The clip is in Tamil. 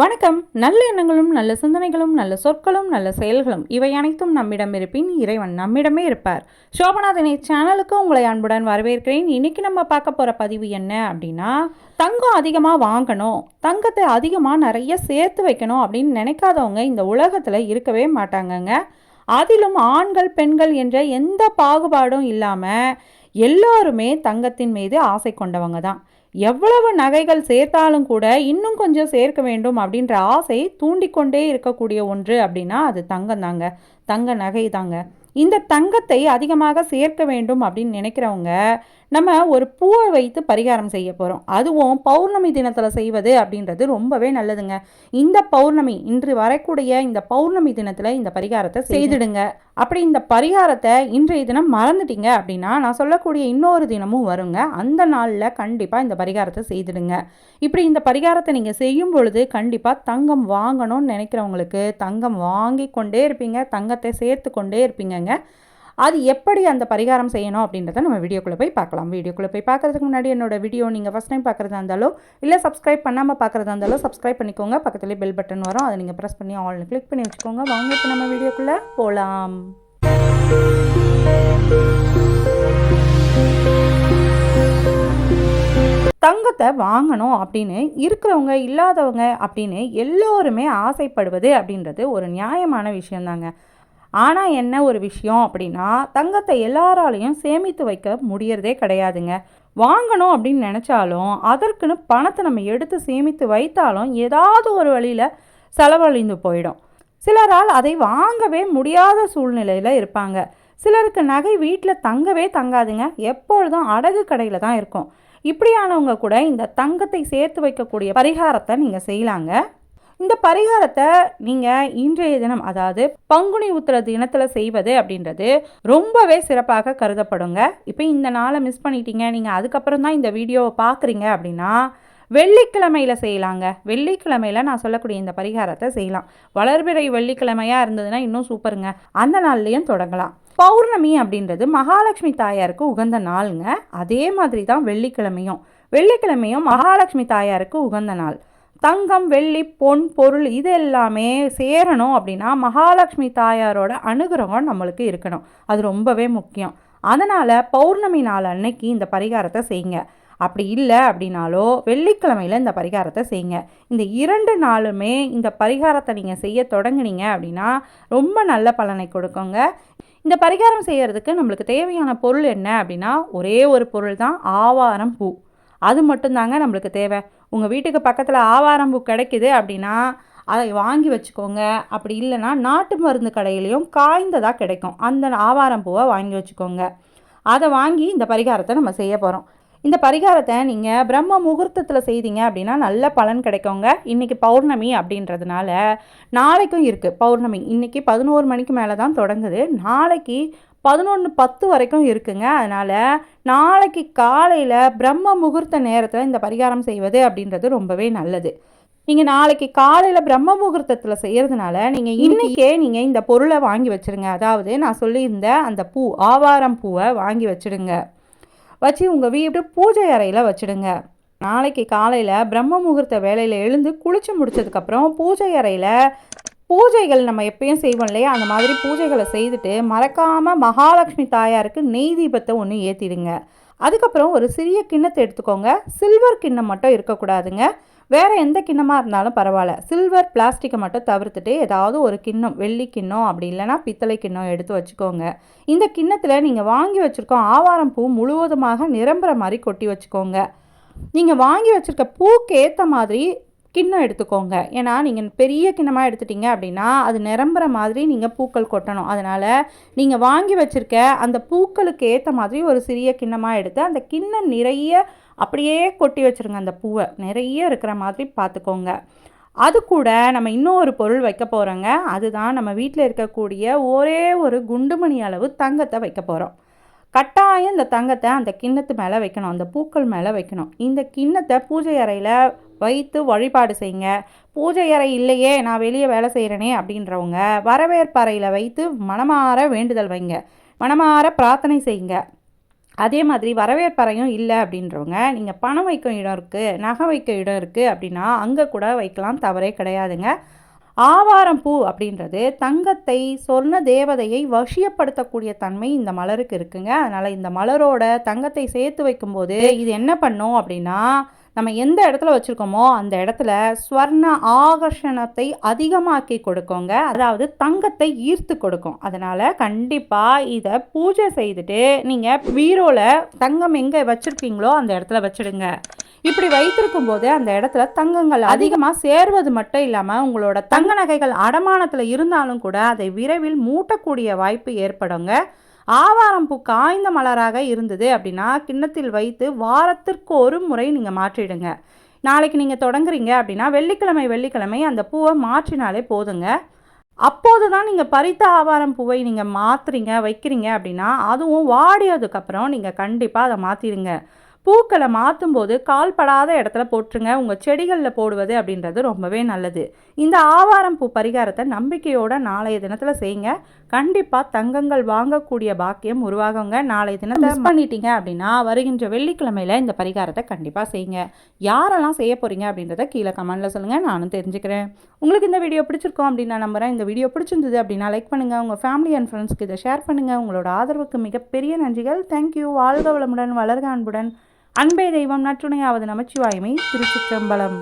வணக்கம். நல்ல எண்ணங்களும் நல்ல சிந்தனைகளும் நல்ல சொற்களும் நல்ல செயல்களும் இவை அனைத்தும் நம்மிடம் இருப்பின் இறைவன் நம்மிடமே இருப்பார். சோபநாதனை சேனலுக்கு உங்களை அன்புடன் வரவேற்கிறேன். இன்னைக்கு நம்ம பார்க்க போகிற பதிவு என்ன அப்படின்னா தங்கம் அதிகமாக வாங்கணும் தங்கத்தை அதிகமாக நிறைய சேர்த்து வைக்கணும் அப்படின்னு நினைக்காதவங்க இந்த உலகத்தில் இருக்கவே மாட்டாங்கங்க. அதிலும் ஆண்கள் பெண்கள் என்ற எந்த பாகுபாடும் இல்லாமல் எல்லோருமே தங்கத்தின் மீது ஆசை கொண்டவங்க தான். எவ்வளவு நகைகள் சேர்த்தாலும் கூட இன்னும் கொஞ்சம் சேர்க்க வேண்டும் அப்படின்ற ஆசை தூண்டிக்கொண்டே இருக்கக்கூடிய ஒன்று அப்படின்னா அது தங்கம் தாங்க. தங்க நகை தாங்க. இந்த தங்கத்தை அதிகமாக சேர்க்க வேண்டும் அப்படின்னு நினைக்கிறவங்க நம்ம ஒரு பூவை வைத்து பரிகாரம் செய்ய போகிறோம் அதுவும் பௌர்ணமி தினத்தில் செய்வது அப்படின்றது ரொம்பவே நல்லதுங்க. இந்த பௌர்ணமி இன்று வரக்கூடிய இந்த பௌர்ணமி தினத்தில் இந்த பரிகாரத்தை செய்துடுங்க. அப்படி இந்த பரிகாரத்தை இன்றைய தினம் மறந்துட்டீங்க அப்படின்னா நான் சொல்லக்கூடிய இன்னொரு தினமும் வருங்க. அந்த நாளில் கண்டிப்பாக இந்த பரிகாரத்தை செய்துடுங்க. இப்படி இந்த பரிகாரத்தை நீங்கள் செய்யும் பொழுது கண்டிப்பாக தங்கம் வாங்கணும்னு நினைக்கிறவங்களுக்கு தங்கம் வாங்கி கொண்டே இருப்பீங்க. தங்கத்தை சேர்த்து கொண்டே இருப்பீங்கங்க. அது எப்படி அந்த பரிகாரம் செய்யணும் அப்படின்றத நம்ம வீடியோக்குள்ளே போய் பார்க்கலாம். வீடியோக்குள்ளே போய் பார்க்குறதுக்கு முன்னாடி என்னோட வீடியோ நீங்கள் ஃபஸ்ட் டைம் பார்க்குறதா இருந்தாலும் இல்லை சப்ஸ்கிரைப் பண்ணாமல் பார்க்குறதா இருந்தாலும் சப்ஸ்கிரைப் பண்ணிக்கோங்க. பக்கத்துலேயே பெல் பட்டன் வரும். அதை நீங்கள் ப்ரெஸ் பண்ணி ஆல்னு கிளிக் பண்ணி வச்சுக்கோங்க. வாங்க இப்போ நம்ம வீடியோக்குள்ளே போகலாம் தங்கத்தை வாங்கணும் அப்படின்னு இருக்கிறவங்க இல்லாதவங்க அப்படின்னு எல்லோருமே ஆசைப்படுவது அப்படின்றது ஒரு நியாயமான விஷயந்தாங்க ஆனால் என்ன ஒரு விஷயம் அப்படின்னா தங்கத்தை எல்லாராலையும் சேமித்து வைக்க முடியறதே கிடையாதுங்க. வாங்கணும் அப்படின்னு நினச்சாலும் அதற்குன்னு பணத்தை நம்ம எடுத்து சேமித்து வைத்தாலும் ஏதாவது ஒரு வழியில் செலவழிந்து போயிடும். சிலரால் அதை வாங்கவே முடியாத சூழ்நிலையில் இருப்பாங்க. சிலருக்கு நகை வீட்டில் தங்கவே தங்காதுங்க. எப்பொழுதும் அடகு கடையில் தான் இருக்கும். இப்படியானவங்க கூட இந்த தங்கத்தை சேர்த்து வைக்கக்கூடிய பரிகாரத்தை நீங்கள் செய்யலாங்க. இந்த பரிகாரத்தை நீங்கள் இன்றைய தினம் அதாவது பங்குனி உத்திர தினத்தில் செய்வது அப்படின்றது ரொம்பவே சிறப்பாக கருதப்படுங்க. இப்போ இந்த நாளை மிஸ் பண்ணிட்டீங்க நீங்கள் அதுக்கப்புறம் தான் இந்த வீடியோவை பார்க்குறீங்க அப்படின்னா வெள்ளிக்கிழமையில் செய்யலாங்க. வெள்ளிக்கிழமையில் நான் சொல்லக்கூடிய இந்த பரிகாரத்தை செய்யலாம். வளர்பிறை வெள்ளிக்கிழமையாக இருந்ததுன்னா இன்னும் சூப்பருங்க. அந்த நாள்லேயும் தொடங்கலாம். பௌர்ணமி அப்படின்றது மகாலட்சுமி தாயாருக்கு உகந்த நாளுங்க. அதே மாதிரி தான் வெள்ளிக்கிழமையும். வெள்ளிக்கிழமையும் மகாலட்சுமி தாயாருக்கு உகந்த நாள். தங்கம் வெள்ளி பொன் பொருள் இது எல்லாமே சேரணும் அப்படின்னா மகாலட்சுமி தாயாரோட அனுகிரகம் நம்மளுக்கு இருக்கணும். அது ரொம்பவே முக்கியம். அதனால் பௌர்ணமி நாள் அன்னைக்கு இந்த பரிகாரத்தை செய்யுங்க. அப்படி இல்லை அப்படின்னாலோ வெள்ளிக்கிழமையில் இந்த பரிகாரத்தை செய்யுங்க. இந்த இரண்டு நாளுமே இந்த பரிகாரத்தை நீங்கள் செய்ய தொடங்குனீங்க அப்படின்னா ரொம்ப நல்ல பலனை கொடுக்குங்க. இந்த பரிகாரம் செய்கிறதுக்கு நம்மளுக்கு தேவையான பொருள் என்ன அப்படின்னா ஒரே ஒரு பொருள் தான் ஆவாரம் பூ. அது மட்டும்தாங்க நம்மளுக்கு தேவை. உங்கள் வீட்டுக்கு பக்கத்தில் ஆவாரம்பூ கிடைக்குது அப்படின்னா அதை வாங்கி வச்சுக்கோங்க. அப்படி இல்லைன்னா நாட்டு மருந்து கடையிலையும் காய்ந்ததாக கிடைக்கும். அந்த ஆவாரம்பூவை வாங்கி வச்சுக்கோங்க. அதை வாங்கி இந்த பரிகாரத்தை நம்ம செய்ய போகிறோம் இந்த பரிகாரத்தை நீங்கள் பிரம்ம முகூர்த்தத்தில் செய்தீங்க அப்படின்னா நல்ல பலன் கிடைக்குங்க. இன்றைக்கி பௌர்ணமி அப்படின்றதுனால நாளைக்கும் இருக்குது பௌர்ணமி. இன்றைக்கி பதினோரு மணிக்கு மேலே தான் தொடங்குது. நாளைக்கு பதினொன்று பத்து வரைக்கும் இருக்குங்க. அதனால் நாளைக்கு காலையில் பிரம்ம முகூர்த்த நேரத்தில் இந்த பரிகாரம் செய்வது அப்படின்றது ரொம்பவே நல்லது. நீங்கள் நாளைக்கு காலையில் பிரம்ம முகூர்த்தத்தில் செய்கிறதுனால நீங்கள் இன்றைக்கே நீங்கள் இந்த பொருளை வாங்கி வச்சுருங்க. அதாவது நான் சொல்லியிருந்த அந்த பூ ஆவாரம் பூவை வாங்கி வச்சுடுங்க. வச்சு உங்கள் வீட்டு பூஜை அறையில் வச்சுடுங்க. நாளைக்கு காலையில் பிரம்ம முகூர்த்த வேலையில் எழுந்து குளிச்சு முடிச்சதுக்கப்புறம் பூஜை அறையில் பூஜைகள் நம்ம எப்பயும் செய்வோம் இல்லையா? அந்த மாதிரி பூஜைகளை செய்துட்டு மறக்காமல் மகாலட்சுமி தாயாருக்கு நெய் தீபத்தை ஒன்று ஏற்றிடுங்க அதுக்கப்புறம் ஒரு சிறிய கிண்ணத்தை எடுத்துக்கோங்க. சில்வர் கிண்ணம் மட்டும் இருக்கக்கூடாதுங்க. வேறு எந்த கிண்ணமாக இருந்தாலும் பரவாயில்ல. சில்வர் பிளாஸ்டிக்கை மட்டும் தவிர்த்துட்டு ஏதாவது ஒரு கிண்ணம் வெள்ளி கிண்ணம் அப்படி இல்லைனா பித்தளை கிண்ணம் எடுத்து வச்சுக்கோங்க. இந்த கிண்ணத்தில் நீங்கள் வாங்கி வச்சுருக்கோம் ஆவாரம் பூ முழுவதுமாக நிரம்புற மாதிரி கொட்டி வச்சுக்கோங்க. நீங்கள் வாங்கி வச்சுருக்க பூக்கு ஏற்ற மாதிரி கிண்ணம் எடுத்துக்கோங்க. ஏன்னா நீங்கள் பெரிய கிண்ணமாக எடுத்துட்டீங்க அப்படின்னா அது நிரம்புற மாதிரி நீங்கள் பூக்கள் கொட்டணும். அதனால் நீங்கள் வாங்கி வச்சுருக்க அந்த பூக்களுக்கு ஏற்ற மாதிரி ஒரு சிறிய கிண்ணமாக எடுத்து அந்த கிண்ணம் நிறைய அப்படியே கொட்டி வச்சுருங்க அந்த பூவை. நிறைய இருக்கிற மாதிரி பார்த்துக்கோங்க. அது கூட நம்ம இன்னொரு பொருள் வைக்க போகிறோங்க அதுதான் நம்ம வீட்டில் இருக்கக்கூடிய ஒரே ஒரு குண்டுமணி அளவு தங்கத்தை வைக்க போகிறோம் கட்டாயம் இந்த தங்கத்தை அந்த கிண்ணத்து மேலே வைக்கணும் அந்த பூக்கள் மேலே வைக்கணும். இந்த கிண்ணத்தை பூஜை அறையில் வைத்து வழிபாடு செய்யுங்க. பூஜை அறை இல்லையே நான் வெளியே வேலை செய்கிறேனே அப்படின்றவங்க வரவேற்பறையில் வைத்து மனமாற வேண்டுதல் வைங்க. மனமாற பிரார்த்தனை செய்யுங்க. அதே மாதிரி வரவேற்பறையும் இல்லை அப்படின்றவங்க நீங்கள் பணம் வைக்க இடம் இருக்குது நகை வைக்க இடம் இருக்குது அப்படின்னா அங்கே கூட வைக்கலாம் தவறே கிடையாதுங்க. ஆவாரம் பூ அப்படின்றது தங்கத்தை சொர்ண தேவதையை வசியப்படுத்தக்கூடிய தன்மை இந்த மலருக்கு இருக்குங்க. அதனால் இந்த மலரோட தங்கத்தை சேர்த்து வைக்கும்போது இது என்ன பண்ணும் அப்படின்னா நம்ம எந்த இடத்துல வச்சுருக்கோமோ அந்த இடத்துல ஸ்வர்ண ஆகர்ஷணத்தை அதிகமாக்கி கொடுக்குங்க. அதாவது தங்கத்தை ஈர்த்து கொடுக்கும். அதனால் கண்டிப்பாக இதை பூஜை செய்துட்டு நீங்கள் பீரோவில் தங்கம் எங்கே வச்சுருக்கீங்களோ அந்த இடத்துல வச்சுடுங்க. இப்படி வைத்திருக்கும் போது அந்த இடத்துல தங்கங்கள் அதிகமாக சேர்வது மட்டும் இல்லாமல் உங்களோட தங்க நகைகள் அடமானத்தில் இருந்தாலும் கூட அதை விரைவில் மூட்டக்கூடிய வாய்ப்பு ஏற்படுங்க. ஆவாரம் பூ காய்ந்த மலராக இருந்தது அப்படின்னா கிண்ணத்தில் வைத்து வாரத்திற்கு ஒரு முறை நீங்கள் மாற்றிடுங்க. நாளைக்கு நீங்கள் தொடங்குறீங்க அப்படின்னா வெள்ளிக்கிழமை வெள்ளிக்கிழமை அந்த பூவை மாற்றினாலே போதுங்க. அப்போது தான் நீங்கள் பறித்த ஆவாரம் பூவை நீங்கள் மாற்றுறீங்க வைக்கிறீங்க அப்படின்னா அதுவும் வாடியதுக்கப்புறம் நீங்கள் கண்டிப்பாக அதை மாற்றிடுங்க பூக்களை மாற்றும் போது கால்படாத இடத்துல போட்டுருங்க. உங்கள் செடிகளில் போடுவது அப்படின்றது ரொம்பவே நல்லது. இந்த ஆவாரம் பூ பரிகாரத்தை நம்பிக்கையோட நாளைய தினத்தில் செய்யுங்க. கண்டிப்பாக தங்கங்கள் வாங்கக்கூடிய பாக்கியம் உருவாகுங்க. நாளைய தினத்தை பண்ணிட்டீங்க அப்படின்னா வருகின்ற வெள்ளிக்கிழமையில் இந்த பரிகாரத்தை கண்டிப்பாக செய்யுங்க. யாரெல்லாம் செய்ய போகிறீங்க அப்படின்றத கீழே கமெண்ட்டில் சொல்லுங்கள் நானும் தெரிஞ்சுக்கிறேன். உங்களுக்கு இந்த வீடியோ பிடிச்சிருக்கோம் அப்படின்னு நான் நம்புகிறேன் இந்த வீடியோ பிடிச்சிருந்தது அப்படின்னா லைக் பண்ணுங்கள் உங்கள் ஃபேமிலி அண்ட் ஃப்ரெண்ட்ஸ்க்கு இதை ஷேர் பண்ணுங்கள் உங்களோட ஆதரவுக்கு மிகப்பெரிய நன்றிகள். தேங்க்யூ வாழ்க வளமுடன் வளர்க அன்புடன். அன்பே தெய்வம் நற்றுணையாவது நமச்சிவாயுமை. திருச்சிற்றம்பலம்.